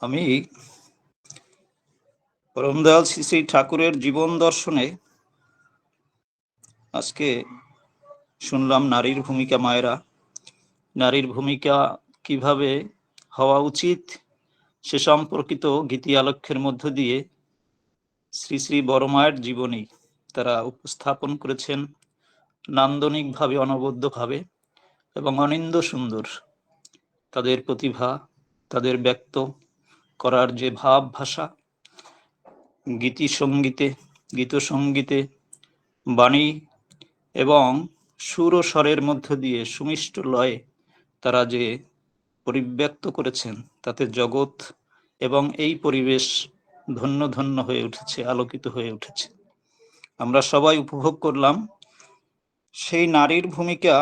আমি পরমদয়াল শ্রী শ্রী ঠাকুরের জীবন দর্শনে আজকে শুনলাম নারীর ভূমিকা মায়েরা। নারীর ভূমিকা কীভাবে হওয়া উচিত সে সম্পর্কিত গীতি আলক্ষ্যের মধ্য দিয়ে শ্রী শ্রী বড় মায়ের জীবনী তারা উপস্থাপন করেছেন নান্দনিকভাবে, অনবদ্যভাবে এবং অনিন্দ সুন্দর। তাদের প্রতিভা, তাদের ব্যক্ত করার যে ভাব ভাষা, গীতি সঙ্গীতে, গীত সঙ্গীতে, বাণী এবং সুর ও স্বরের মধ্য দিয়ে সুমিষ্ট লয়ে তারা যে পরিব্যক্ত করেছেন, তাতে জগৎ এবং এই পরিবেশ ধন্য ধন্য হয়ে উঠেছে, আলোকিত হয়ে উঠেছে। আমরা সবাই উপভোগ করলাম সেই নারীর ভূমিকা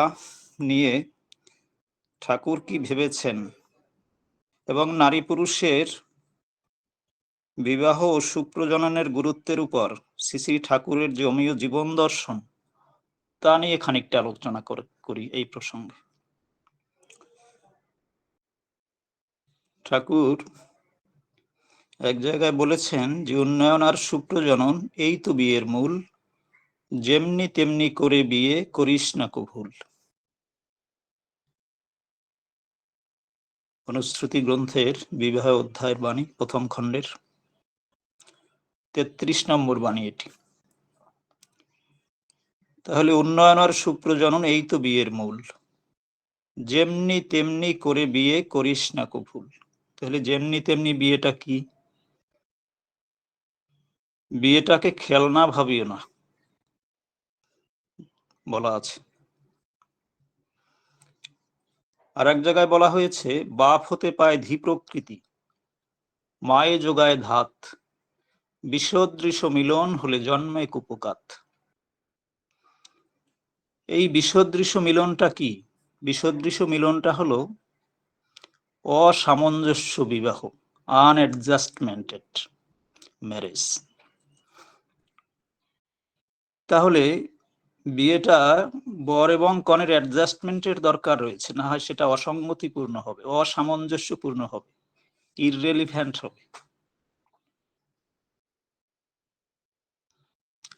নিয়ে ঠাকুর কি ভেবেছেন? এবং নারী পুরুষের বিবাহ ও সুপ্রজননের গুরুত্বের উপর শ্রী ঠাকুরের যে অমীয় জীবন দর্শন। তা নিয়ে খানিকটা আলোচনা করি এই প্রসঙ্গে। ঠাকুর এক জায়গায় বলেছেন যে, উন্নয়ন আর সুপ্রজনন, এই তো বিয়ের মূল। যেমনি তেমনি করে বিয়ে করিস না কভুল অনুশ্রুতি গ্রন্থের বিবাহ অধ্যায়ের বাণী প্রথম খণ্ডের। তেত্রিশ নম্বর বাণী এটি। তাহলে উন্নয়ন আর সুপ্রজনন এই তো বিয়ের মূল। যেমনি তেমনি করে বিয়ে করিস না কভুল তাহলে যেমনি তেমনি বিয়েটা কি? বিয়েটাকে খেলনা ভাবিও না, বলা আছে। আর এক জায়গায় বলা হয়েছে, বাপ হতে পায় ধি প্রকৃতি, মায়ে যোগায় ধাত। বিশ্বদৃশ্য মিলন হলে জন্মে কুপকাত। এই বিশ্বদৃশ্য মিলনটা কি? বিশ্বদৃশ্য মিলনটা হলো অসামঞ্জস্য বিবাহ আনঅ্যাডজাস্টমেন্টেড ম্যারেজ তাহলে বিয়েটা বর এবং কনের অ্যাডজাস্টমেন্টের দরকার রয়েছে, না হয় সেটা অসঙ্গতিপূর্ণ হবে, অসামঞ্জস্যপূর্ণ হবে ইররেলিভেন্ট হবে।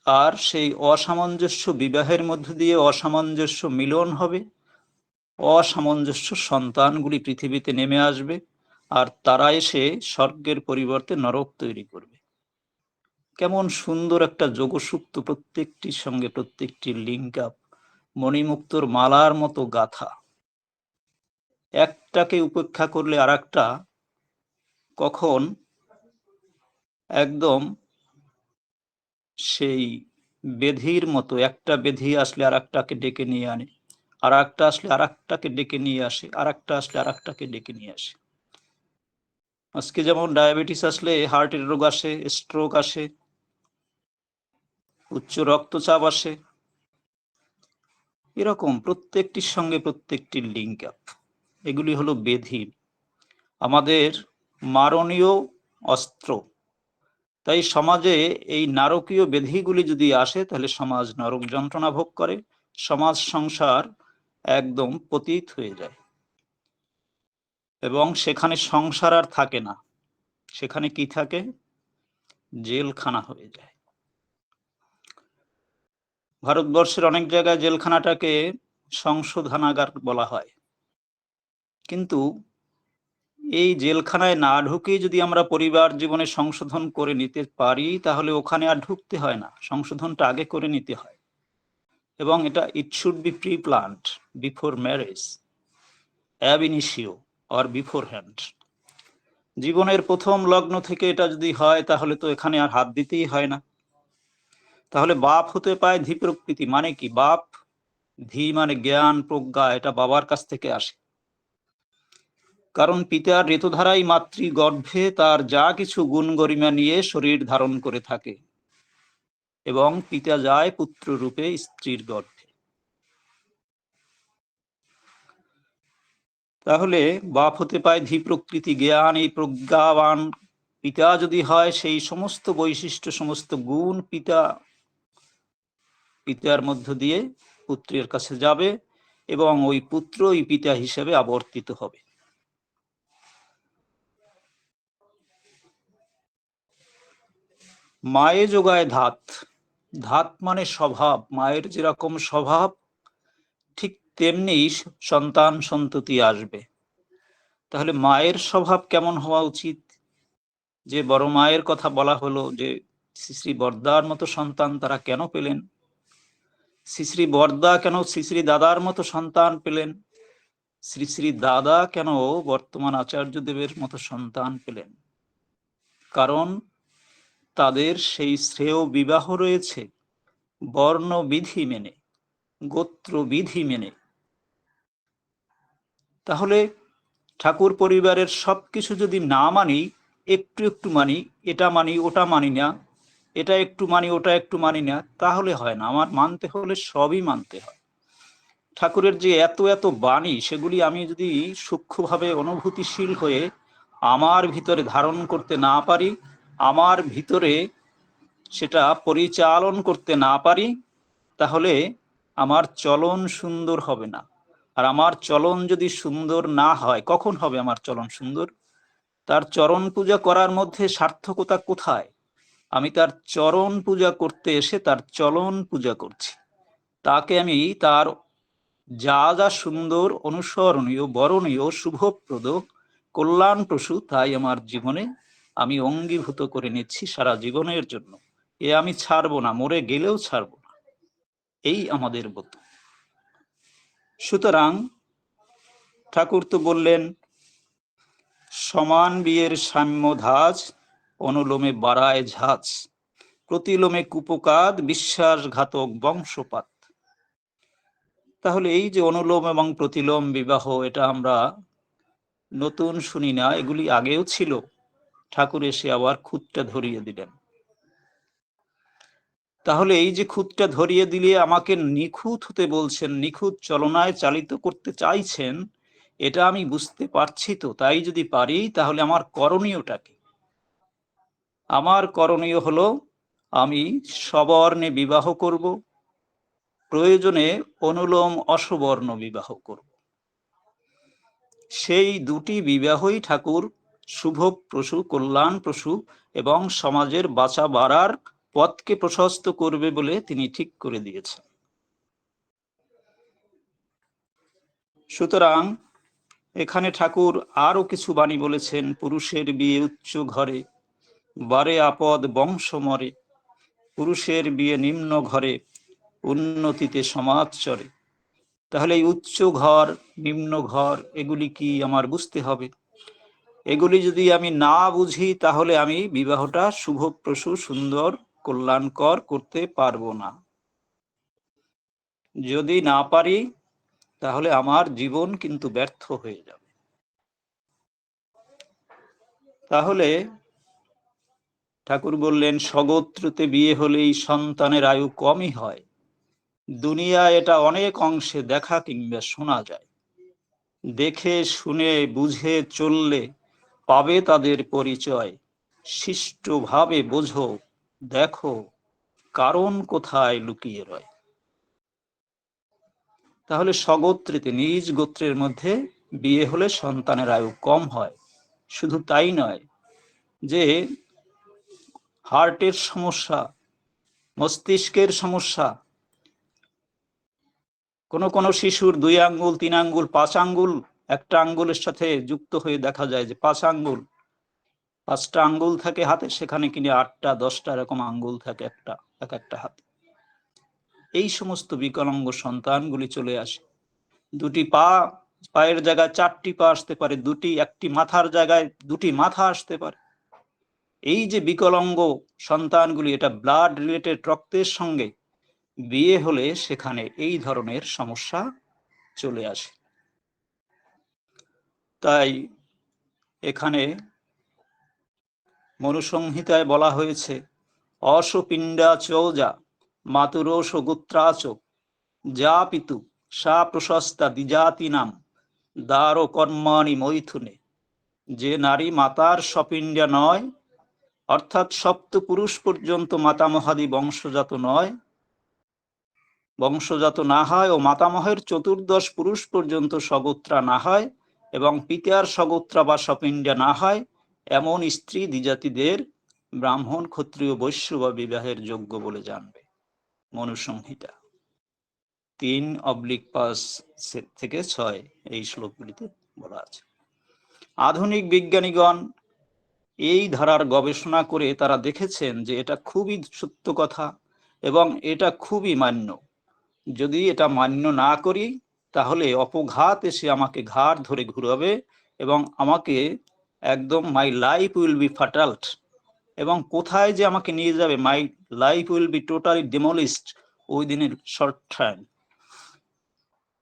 আর সেই অসামঞ্জস্য বিবাহের মধ্য দিয়ে অসামঞ্জস্য মিলন হবে। অসামঞ্জস্য সন্তানগুলি পৃথিবীতে নেমে আসবে আর তারা এসে স্বর্গের পরিবর্তে নরক তৈরি করবে। কেমন সুন্দর একটা যোগসূক্ত প্রত্যেকটির সঙ্গে প্রত্যেকটি লিঙ্ক আপ মণিমুক্তর মালার মতো গাথা। একটাকে উপেক্ষা করলে আর কখন? একদম সেই বেধির মতো, একটা বেধি আসলে আর একটাকে ডেকে নিয়ে আনে। আর একটা আসলে আর একটাকে ডেকে নিয়ে আসে আর একটা আসলে আর একটাকে ডেকে নিয়ে আসে। আজকে যেমন ডায়াবেটিস আসলে হার্টের রোগ আসে, স্ট্রোক আসে, উচ্চ রক্তচাপ আসে, এরকম প্রত্যেকটির সঙ্গে প্রত্যেকটির লিঙ্ক আপ এগুলি হলো বেধি আমাদের মারণীয় অস্ত্র। তাই সমাজে এই নারকীয় বেধিগুলি যদি আসে, তাহলে সমাজ নরক যন্ত্রণা ভোগ করে, সমাজ সংসার একদম পতীত হয়ে যায়। এবং সেখানে সংসার আর থাকে না। সেখানে কি থাকে? জেলখানা হয়ে যায়। ভারতবর্ষের অনেক জায়গায় জেলখানাটাকে সংশোধনাগার বলা হয়। কিন্তু এই জেলখানায় না ঢুকে যদি আমরা পরিবার জীবনে সংশোধন করে নিতে পারি, তাহলে ওখানে আর ঢুকতে হয় না। সংশোধনটা আগে করে নিতে হয়। এবং এটা it should be preplanned before marriage ab initio or beforehand জীবনের প্রথম লগ্ন থেকে এটা যদি হয়, তাহলে তো এখানে আর হাত দিতেই হয় না। তাহলে বাপ হতে পায় ধি প্রকৃতি মানে কি? বাপ ধি মানে জ্ঞান, প্রজ্ঞা, এটা বাবার কাছ থেকে আসে। কারণ পিতার ঋতুধারাই মাতৃ গর্ভে তার যা কিছু গুণ গরিমা নিয়ে শরীর ধারণ করে থাকে এবং পিতা যায় পুত্র রূপে স্ত্রীর গর্ভে। তাহলে বাপ হতে পায় ধি প্রকৃতি জ্ঞান, এই প্রজ্ঞাবান পিতা যদি হয়, সেই সমস্ত বৈশিষ্ট্য, সমস্ত গুণ পিতা, পিতার মধ্য দিয়ে পুত্রের কাছে যাবে এবং ওই পুত্র ওই পিতা হিসেবে আবর্তিত হবে। মায়ে যোগায় ধাত। ধাত মানে স্বভাব, মায়ের যেরকম স্বভাব, ঠিক তেমনি সন্তান সন্ততি আসবে। তাহলে মায়ের স্বভাব কেমন হওয়া উচিত? যে বড় মায়ের কথা বলা হলো যে, শ্রী বর্দার মতো সন্তান তারা কেন পেলেন? শ্রী বর্দা কেন শ্রী শ্রী দাদার মতো সন্তান পেলেন? শ্রী শ্রী দাদা কেন বর্তমান আচার্য দেবের মতো সন্তান পেলেন? কারণ তাদের সেই শ্রেয় বিবাহ রয়েছে। বর্ণবিধি মেনে গোত্র বিধি মেনে। তাহলে ঠাকুর পরিবারের সব কিছু যদি না মানি, একটু একটু মানি, এটা মানি, ওটা মানি না, এটা একটু মানি, ওটা একটু মানি না, তাহলে হয় না। আমার মানতে হলে সবই মানতে হয়। ঠাকুরের যে এত এত বাণী, সেগুলি আমি যদি সূক্ষ্মভাবে, অনুভূতিশীল হয়ে আমার ভিতরে ধারণ করতে না পারি আমার ভিতরে সেটা পরিচালন করতে না পারি, তাহলে আমার চলন সুন্দর হবে না। আর আমার চলন যদি সুন্দর না হয়, কখন হবে আমার চলন সুন্দর? তার চরণ পূজা করার মধ্যে সার্থকতা কোথায়? আমি তার চরণ পূজা করতে এসে তার চলন পূজা করছি। তাকে আমি তার যা যা সুন্দর, অনুসরণীয়, বরণীয়, শুভপ্রদ, কল্যাণপ্রসূ তাই আমার জীবনে আমি অঙ্গীভূত করে নিচ্ছি সারা জীবনের জন্য। এ আমি ছাড়বো না, মরে গেলেও ছাড়বো না। এই আমাদের ব্রত সুতরাং ঠাকুর তো বললেন, সমান বিয়ের সাম্য ধাজ, অনুলোমে বাড়ায় ঝাঁজ। প্রতিলোমে কুপকাদ, বিশ্বাসঘাতক বংশপাত। তাহলে এই যে অনুলোম এবং প্রতিলোম বিবাহ, এটা আমরা নতুন শুনি না, এগুলি আগেও ছিল। ঠাকুর এসে আবার খুঁতটা ধরিয়ে দিলেন। তাহলে এই যে খুঁতটা ধরিয়ে দিলে আমাকে নিখুঁত হতে বলছেন, নিখুঁত চলনায় চালিত করতে চাইছেন, এটা আমি বুঝতে পারছি তো, তাই যদি পারি তাহলে আমার করণীয়টা কি? আমার করণীয় হলো, আমি সবর্ণে বিবাহ করব, প্রয়োজনে অনুলোম অসবর্ণ বিবাহ করব। সেই দুটি বিবাহই ঠাকুর শুভ প্রসূ, কল্যাণ প্রসূ এবং সমাজের বাঁচা বাড়ার পথকে প্রশস্ত করবে বলে তিনি ঠিক করে দিয়েছেন। সুতরাং এখানে ঠাকুর আরও কিছু বাণী বলেছেন, পুরুষের বিয়ে উচ্চ ঘরে, বারে আপদ বংশ মরে, পুরুষের বিয়ে নিম্ন ঘরে, উন্নতিতে সমাজ চরে। তাহলে এই উচ্চ ঘর, নিম্ন ঘর, এগুলি কি আমার বুঝতে হবে? এগুলি যদি আমি না বুঝি, তাহলে আমি বিবাহটা শুভপ্রসূ সুন্দর, কল্যাণকর করতে পারব না। যদি না পারি, তাহলে আমার জীবন কিন্তু ব্যর্থ হয়ে যাবে। তাহলে ঠাকুর বললেন স্বগোত্রতে বিয়ে হলেই সন্তানের আয়ু কমই হয়। দুনিয়া এটা অনেক অংশে দেখা কিংবা শোনা যায়। দেখে, শুনে, বুঝে, চললে পাবে তাদের পরিচয়। শিষ্টভাবে বোঝো, দেখো কারণ কোথায় লুকিয়ে রয়। তাহলে স্বগোত্রীতে নিজ গোত্রের মধ্যে বিয়ে হলে সন্তানের আয়ু কম হয়। শুধু তাই নয় যে হার্টের সমস্যা, মস্তিষ্কের সমস্যা, কোন কোন শিশুর দুই আঙ্গুল, তিন আঙ্গুল, পাঁচ আঙ্গুল একটা আঙ্গুলের সাথে যুক্ত হয়ে দেখা যায় যে পাঁচ আঙ্গুল। পাঁচটা আঙ্গুল থাকে হাতে, সেখানে কিনে আটটা, দশটা এরকম আঙ্গুল থাকে একটা, এক একটা হাতে। এই সমস্ত বিকলাঙ্গ সন্তানগুলি চলে আসে। দুটি পা পায়ের জায়গায় চারটি পা আসতে পারে, দুটি একটি মাথার জায়গায় দুটি মাথা আসতে পারে। এই যে বিকলাঙ্গ সন্তানগুলি, এটা ব্লাড রিলেটেড রক্তের সঙ্গে বিয়ে হলে সেখানে এই ধরনের সমস্যা চলে আসে। তাই এখানে মনুসংহিতায় বলা হয়েছে অসপিণ্ডা চৌজা মাতুরোষ গোত্রাচ যা পিতু সা প্রশস্তা দ্বিজাতি নাম দ্বার কর্মাণি মৈথুনে। যে নারী মাতার সপিণ্ডা নয়, অর্থাৎ সপ্ত পুরুষ পর্যন্ত মাতামহাদি বংশজাত নয়, বংশজাত না হয় ও মাতামহের চতুর্দশ পুরুষ পর্যন্ত সগোত্রা না হয় এবং পিতার সগোত্রা বা সপিণ্ডা না হয়, এমন স্ত্রী দ্বিজাতিদের ব্রাহ্মণ, ক্ষত্রিয়, বৈশ্য বা বিবাহের যোগ্য বলে জানবে মনুসংহিতা। তিন অবলিক পাস থেকে ছয় এই শ্লোকগুলিতে বলা আছে। আধুনিক বিজ্ঞানীগণ এই ধারার গবেষণা করে তারা দেখেছেন যে এটা খুবই সত্য কথা এবং এটা খুবই মান্য। যদি এটা মান্য না করি তাহলে অপঘাত এসে আমাকে ঘাড় ধরে ঘুরাবে এবং আমাকে একদম my life will be faulted এবং কোথায় যে আমাকে নিয়ে যাবে my life will be totally demolished ওই দিনের শর্ট টাইম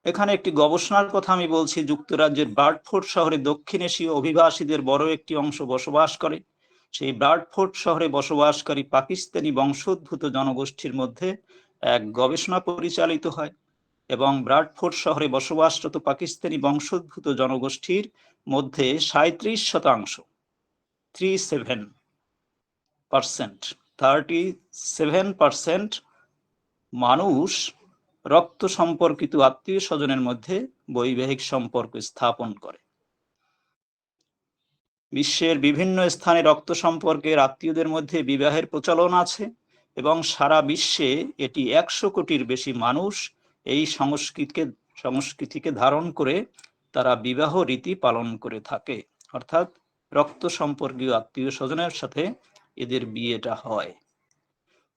এখানে একটি গবেষণার কথা আমি বলছি, যুক্তরাজ্যের বার্ডফোর্ড শহরে দক্ষিণ এশীয় অভিবাসীদের বড় একটি অংশ বসবাস করে। সেই বার্ডফোর্ড শহরে বসবাসকারী পাকিস্তানি বংশোদ্ভূত জনগোষ্ঠীর মধ্যে এক গবেষণা পরিচালিত হয়। এবং ব্রাডফোর্ড শহরে বসবাসরত পাকিস্তানি বংশোদ্ভূত জনগোষ্ঠীর মধ্যে সাঁত্রিশ শতাংশ three seven percent thirty seven percent মানুষ রক্ত সম্পর্কিত আত্মীয় স্বজনের মধ্যে বৈবাহিক সম্পর্ক স্থাপন করে। বিশ্বের বিভিন্ন স্থানে রক্ত সম্পর্কের আত্মীয়দের মধ্যে বিবাহের প্রচলন আছে এবং সারা বিশ্বে এটি একশো কোটির বেশি মানুষ এই সংস্কৃতিকে সংস্কৃতিকে ধারণ করে তারা বিবাহ রীতি পালন করে থাকে। অর্থাৎ রক্ত সম্পর্কীয় আত্মীয় স্বজনের সাথে এদের বিয়েটা হয়।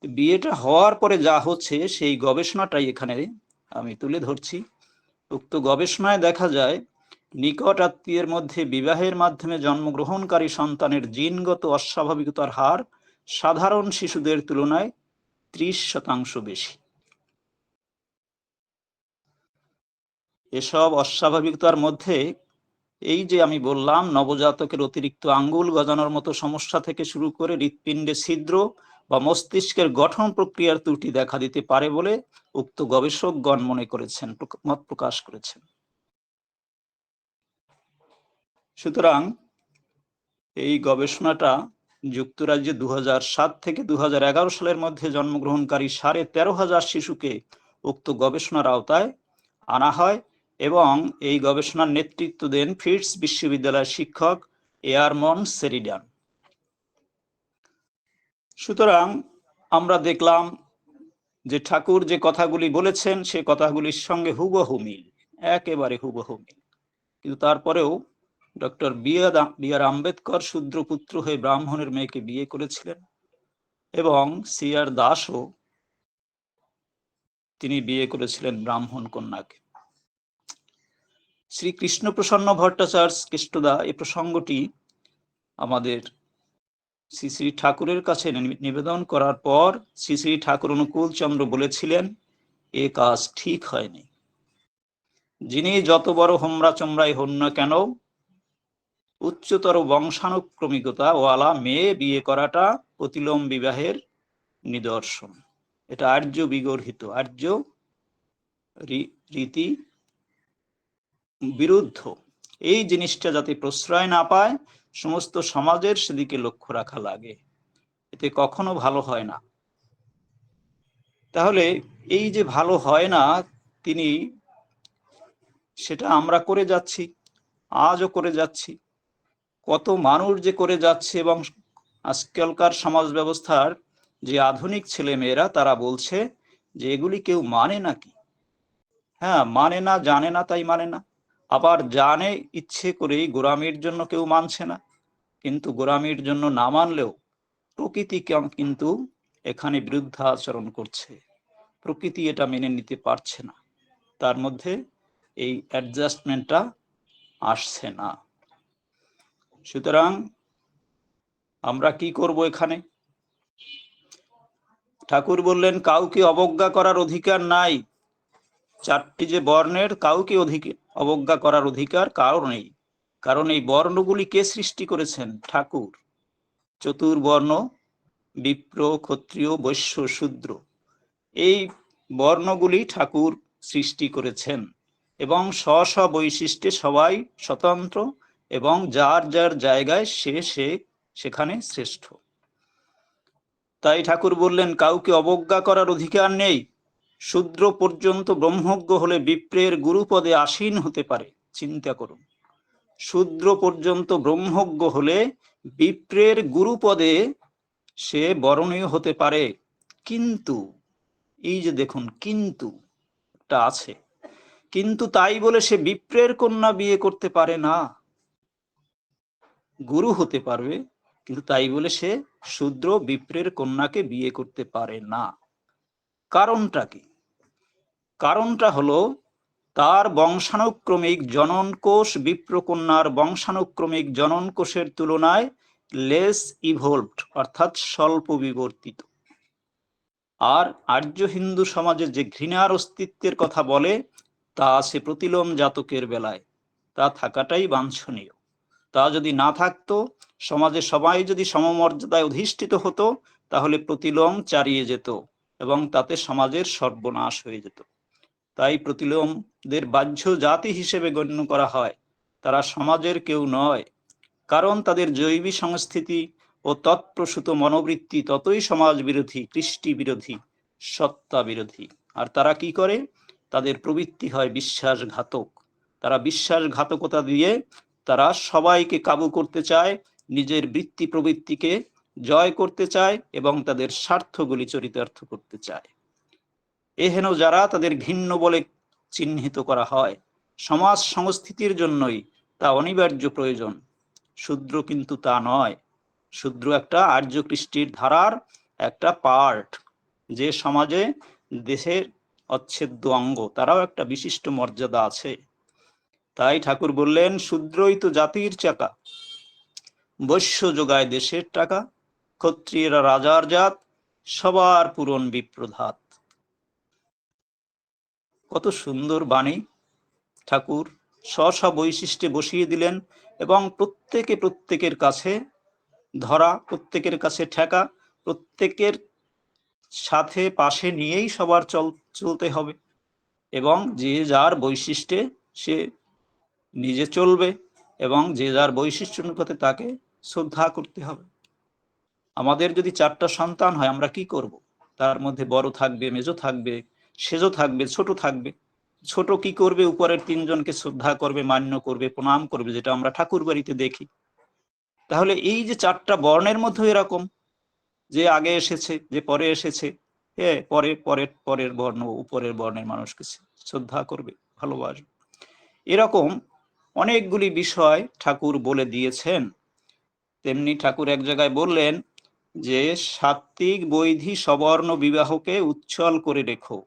বিয়েটা হওয়ার পরে যা হচ্ছে, সেই গবেষণাটাই এখানে আমি তুলে ধরছি। উক্ত গবেষণায় দেখা যায়, নিকট আত্মীয়ের মধ্যে বিবাহের মাধ্যমে জন্মগ্রহণকারী সন্তানের জিনগত অস্বাভাবিকতার হার সাধারণ শিশুদের তুলনায় ত্রিশ শতাংশ বেশি। এসব অস্বাভাবিকতার মধ্যে এই যে আমি বললাম, নবজাতকের অতিরিক্ত আঙ্গুল গজানোর মতো সমস্যা থেকে শুরু করে হৃৎপিণ্ডে ছিদ্র বা মস্তিষ্কের গঠন প্রক্রিয়ার ত্রুটি দেখা দিতে পারে বলে উক্ত গবেষকগণ মনে করেছেন মত প্রকাশ করেছেন। সুতরাং এই গবেষণাটা যুক্তরাজ্যে দু সাত থেকে দু হাজার এগারো সালের মধ্যে জন্মগ্রহণকারী সাড়ে তেরো হাজার শিশুকে উক্ত গবেষণার আওতায় আনা হয়। এবং এই গবেষণার নেতৃত্ব দেন ফিটস বিশ্ববিদ্যালয়ের শিক্ষক এয়ারমন সেরিডান। সুতরাং আমরা দেখলাম যে ঠাকুর যে কথাগুলি বলেছেন, সে কথাগুলির সঙ্গে হুবহু মিল, একেবারে হুবহু মিল। কিন্তু তারপরেও ডক্টর বি আর আম্বেদকর শূদ্রপুত্র হয়ে ব্রাহ্মণের মেয়েকে বিয়ে করেছিলেন এবং সি আর দাসও তিনি বিয়ে করেছিলেন ব্রাহ্মণ কন্যাকে। শ্রী কৃষ্ণ প্রসন্ন ভট্টাচার্য কৃষ্ণদা এই প্রসঙ্গটি আমাদের শ্রী শ্রী ঠাকুরের কাছে নিবেদন করার পর শ্রী শ্রী ঠাকুর অনুকূল চন্দ্র বলেছিলেন, এ কাজ ঠিক হয়নি। যিনি যত বড় হোমরা চমড়াই হন না কেন, উচ্চতর বংশানুক্রমিকতা ওয়ালা মেয়ে বিয়ে করাটা প্রতিলোম বিবাহের নিদর্শন। এটা আর্য বিগর্হিত, আর্য রীতি বিরুদ্ধ। এই জিনিসটা যাতে প্রশ্রয় না পায়, সমস্ত সমাজের সেদিকে লক্ষ্য রাখা লাগে। এতে কখনো ভালো হয় না। তাহলে এই যে ভালো হয় না, তিনি সেটা আমরা করে যাচ্ছি, আজও করে যাচ্ছি। কত মানুষ যে করে যাচ্ছে এবং আজকালকার সমাজ ব্যবস্থার যে আধুনিক ছেলে মেয়েরা তারা বলছে যে এগুলি কেউ মানে নাকি? হ্যাঁ মানে না, জানে না, তাই মানে না। আবার জানে ইচ্ছে করেই গোরামির জন্য কেউ মানছে না। কিন্তু গোরামির জন্য না মানলেও প্রকৃতি কিন্তু এখানে বিরুদ্ধাচরণ করছে? প্রকৃতি এটা মেনে নিতে পারছে না। তার মধ্যে এই অ্যাডজাস্টমেন্টটা আসছে না। সুতরাং আমরা কি করব এখানে? ঠাকুর বললেন, কাউকে অবজ্ঞা করার অধিকার নাই। চারটি যে বর্ণের, কাউকে অবজ্ঞা করার অধিকার কারও নেই। কারণ এই বর্ণগুলি কে সৃষ্টি করেছেন? ঠাকুর। চতুর্বর্ণ বিপ্র, ক্ষত্রিয়, বৈশ্য, শূদ্র। এই বর্ণগুলি ঠাকুর সৃষ্টি করেছেন এবং স্ব স্ব বৈশিষ্ট্যে সবাই স্বতন্ত্র এবং যার যার জায়গায় সে সে সেখানে শ্রেষ্ঠ। তাই ঠাকুর বললেন, কাউকে অবজ্ঞা করার অধিকার নেই। শূদ্র পর্যন্ত ব্রহ্মজ্ঞ হলে বিপ্রের গুরুপদে আসীন হতে পারে, চিন্তা করুন। শূদ্র পর্যন্ত ব্রহ্মজ্ঞ হলে বিপ্রের গুরুপদে সে বরণীয় হতে পারে। কিন্তু, এই যে দেখুন, কিন্তু একটা আছে। কিন্তু তাই বলে সে বিপ্রের কন্যা বিয়ে করতে পারে না। গুরু হতে পারবে, কিন্তু তাই বলে সে শূদ্র বিপ্রের কন্যাকে বিয়ে করতে পারে না। কারণটা কি? কারণটা হলো, তার বংশানুক্রমিক জনন কোষ বিপ্রকন্যার বংশানুক্রমিক জনন কোষের তুলনায় লেস ইভলভড অর্থাৎ স্বল্প বিবর্তিত। আর আর্য হিন্দু সমাজে যে ঘৃণার অস্তিত্বের কথা বলে, তা সে প্রতিলোম জাতকের বেলায়, তা থাকাটাই বাঞ্ছনীয়। তা যদি না থাকতো, সমাজে সবাই যদি সমমর্যাদায় অধিষ্ঠিত হতো, তাহলে প্রতিলোম চারিয়ে যেত এবং তাতে সমাজের সর্বনাশ হয়ে যেত। তাই প্রতিলোমদের বাহ্য জাতি হিসেবে গণ্য করা হয়। তারা সমাজের কেউ নয়। কারণ তাদের জৈবী সংস্থিতি ও তৎপ্রসূত মনোবৃত্তি ততই সমাজ বিরোধী কৃষ্টি বিরোধী সত্তা বিরোধী আর তারা কি করে? তাদের প্রবৃত্তি হয় বিশ্বাসঘাতক। তারা বিশ্বাসঘাতকতা দিয়ে তারা সবাইকে কাবু করতে চায়, নিজের বৃত্তি প্রবৃত্তিকে জয় করতে চায় এবং তাদের স্বার্থগুলি চরিতার্থ করতে চায়। এহেন যারা তাদের ঘিন্ন বলে চিহ্নিত করা হয়। সমাজ সংস্থিতির জন্যই তা অনিবার্য প্রয়োজন। শূদ্র কিন্তু তা নয়। শূদ্র একটা আর্য কৃষ্টির ধারার একটা পার্ট। যে সমাজে দেশের অচ্ছেদ্য অঙ্গ, তারাও একটা বিশিষ্ট মর্যাদা আছে। তাই ঠাকুর বললেন, শূদ্রই তো জাতির চাকা। বৈশ্য যোগায় দেশের টাকা। ক্ষত্রিয়রা রাজার জাত, সবার পূরণ বিপ্রধাত। কত সুন্দর বাণী। ঠাকুর স্ব স্ব বৈশিষ্ট্যে বসিয়ে দিলেন এবং প্রত্যেকে প্রত্যেকের কাছে ধরা, প্রত্যেকের কাছে ঠেকা, প্রত্যেকের সাথে পাশে নিয়েই সবার চল, চলতে হবে এবং যে যার বৈশিষ্ট্যে সে নিজে চলবে এবং যে যার বৈশিষ্ট্য অনুপাতে তাকে শ্রদ্ধা করতে হবে। আমাদের যদি চারটা সন্তান হয়, আমরা কি করব? তার মধ্যে বড় থাকবে, মেজো থাকবে সেজো থাকবে, ছোট থাকবে। ছোট কি করবে? উপরের তিনজনকে শ্রদ্ধা করবে, মান্য করবে, প্রণাম করবে, যেটা আমরা ঠাকুর বাড়িতে দেখি। তাহলে এই যে চারটা বর্ণের মধ্যে এরকম, যে আগে এসেছে, যে পরে এসেছে হ্যাঁ পরে, পরের পরের বর্ণ, উপরের বর্ণের মানুষকে শ্রদ্ধা করবে, ভালোবাসবে। এরকম অনেকগুলি বিষয় ঠাকুর বলে দিয়েছেন। তেমনি ঠাকুর এক জায়গায় বললেন যে সাত্বিক বৈধি সবর্ণ বিবাহকে উচ্ছল করে রেখো।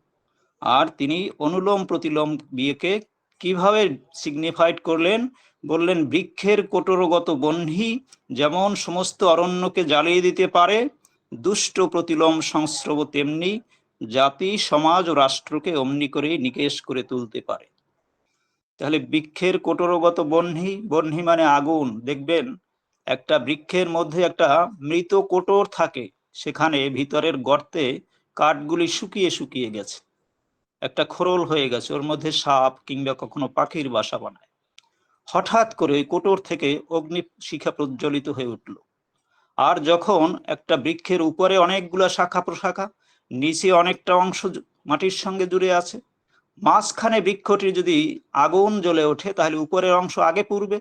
আর তিনি অনুলোম প্রতিলোম বিয়েকে কীভাবে সিগনিফাইড করলেন? বললেন, বৃক্ষের কোটরগত বহ্নি যেমন সমস্ত অরণ্যকে জ্বালিয়ে দিতে পারে, দুষ্ট প্রতিলোম সংস্রব তেমনি জাতি, সমাজ ও রাষ্ট্রকে অমনি করে নিকেশ করে তুলতে পারে। তাহলে বৃক্ষের কোটরগত বহ্নি বহ্নি মানে আগুন। দেখবেন, একটা বৃক্ষের মধ্যে একটা মৃত কোটর থাকে, সেখানে ভিতরের গর্তে কাঠগুলি শুকিয়ে শুকিয়ে গেছে। একটা খোরল হয়ে গেছে, ওর মধ্যে সাপ কিংবা কখনো পাখির বাসা বানায়। হঠাৎ করে ওই কোটর থেকে অগ্নি শিখা প্রজ্বলিত হয়ে উঠল। আর যখন একটা বৃক্ষের উপরে অনেকগুলা শাখা প্রশাখা, নিচে অনেকটা অংশ মাটির সঙ্গে জুড়ে আছে, মাঝখানে বৃক্ষটি যদি আগুন জ্বলে ওঠে, তাহলে উপরের অংশ আগে পুড়বে,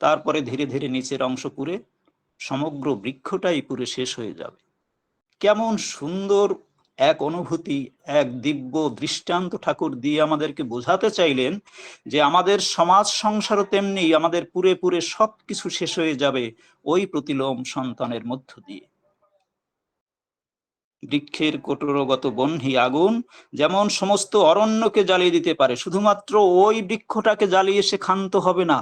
তারপরে ধীরে ধীরে নিচের অংশ পুড়ে সমগ্র বৃক্ষটাই পুরে শেষ হয়ে যাবে। কেমন সুন্দর এক অনুভূতি, এক দিব্য দৃষ্টান্ত ঠাকুর দিয়ে আমাদেরকে বোঝাতে চাইলেন যে আমাদের সমাজ সংসারও তেমনি আমাদের পুরে পুরে সবকিছু শেষ হয়ে যাবে ওই প্রতিলোম সন্তানের মধ্য দিয়ে। বৃক্ষের কোটরগত বহ্নি আগুন যেমন সমস্ত অরণ্যকে জ্বালিয়ে দিতে পারে, শুধুমাত্র ওই বৃক্ষটাকে জ্বালিয়ে সে ক্ষান্ত হবে না।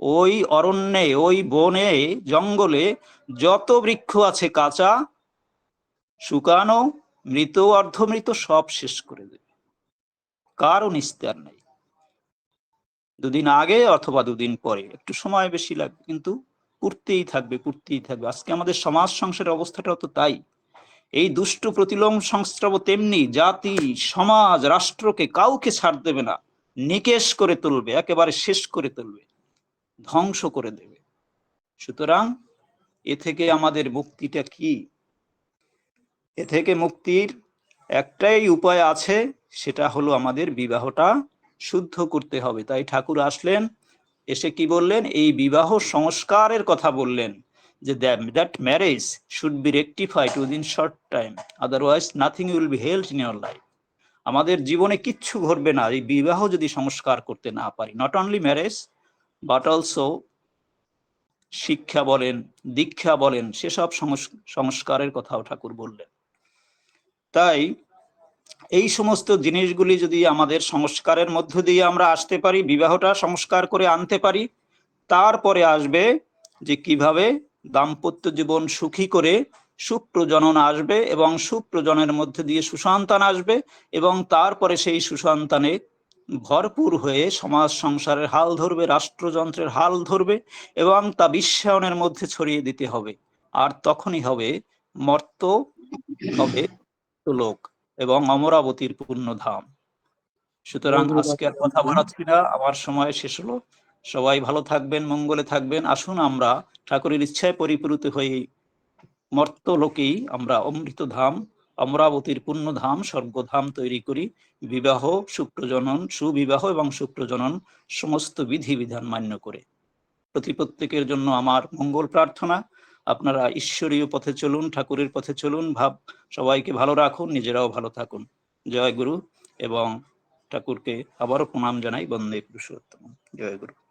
ওই অরণ্যে, ওই বনে, জঙ্গলে যত বৃক্ষ আছে কাঁচা, শুকানো মৃত অর্ধমৃত সব শেষ করে দেবে। কারও নিস্তার নেই। দুদিন আগে অথবা দুদিন পরে, একটু সময় বেশি লাগবে, কিন্তু পুড়তেই থাকবে পুড়তেই থাকবে। আজকে আমাদের সমাজ সংসারের অবস্থাটাও তো তাই। এই দুষ্ট প্রতিলোম সংস্রব তেমনি জাতি, সমাজ, রাষ্ট্রকে কাউকে ছাড় দেবে না। নিকেশ করে তুলবে, একেবারে শেষ করে তুলবে, ধ্বংস করে দেবে। সুতরাং এ থেকে আমাদের মুক্তিটা কি? এ থেকে মুক্তির একটাই উপায় আছে, সেটা হলো আমাদের বিবাহটা শুদ্ধ করতে হবে। তাই ঠাকুর আসলেন, এসে কি বললেন? এই বিবাহ সংস্কারের কথা বললেন, যে that marriage should be rectified within short time otherwise nothing will be held in their life আমাদের জীবনে কিচ্ছু ঘটবে না, এই বিবাহ যদি সংস্কার করতে না পারি। Not only marriage but also শিক্ষা বলেন, দীক্ষা বলেন, সেসব সংস- সংস্কারের কথাও ঠাকুর বললেন। তাই এই সমস্ত জিনিসগুলি যদি আমাদের সংস্কারের মধ্য দিয়ে আমরা আসতে পারি, বিবাহটা সংস্কার করে আনতে পারি, তারপরে আসবে যে কীভাবে দাম্পত্য জীবন সুখী করে সুপ্রজনন আসবে এবং সুপ্রজনের মধ্যে দিয়ে সুসন্তান আসবে এবং তারপরে সেই সুসন্তানে ভরপুর হয়ে সমাজ সংসারের হাল ধরবে, রাষ্ট্রযন্ত্রের হাল ধরবে এবং তা বিশ্বায়নের মধ্যে ছড়িয়ে দিতে হবে। আর তখনই হবে, মর্ত হবে লোক এবং অমরাবতীর পূর্ণ ধাম। সুতরাং আজকে আর কথা বাড়াচ্ছি না আমার সময় শেষ হলো। সবাই ভালো থাকবেন মঙ্গলে থাকবেন। আসুন আমরা ঠাকুরের ইচ্ছায় পরিপূরিত হয়ে মর্ত লোকেই আমরা অমৃত ধাম অমরাবতীর পূর্ণ ধাম স্বর্গধাম তৈরি করি। বিবাহ সুপ্রজনন সুবিবাহ এবং সুপ্রজনন সমস্ত বিধি বিধান মান্য করে। প্রতি প্রত্যেকের জন্য আমার মঙ্গল প্রার্থনা। আপনারা ঈশ্বরীয় পথে চলুন, ঠাকুরের পথে চলুন, ভাব সবাইকে ভালো রাখুন, নিজেরাও ভালো থাকুন। জয় গুরু, এবং ঠাকুরকে আবারও প্রণাম জানাই, বন্দে পুরুষোত্তম। জয় গুরু।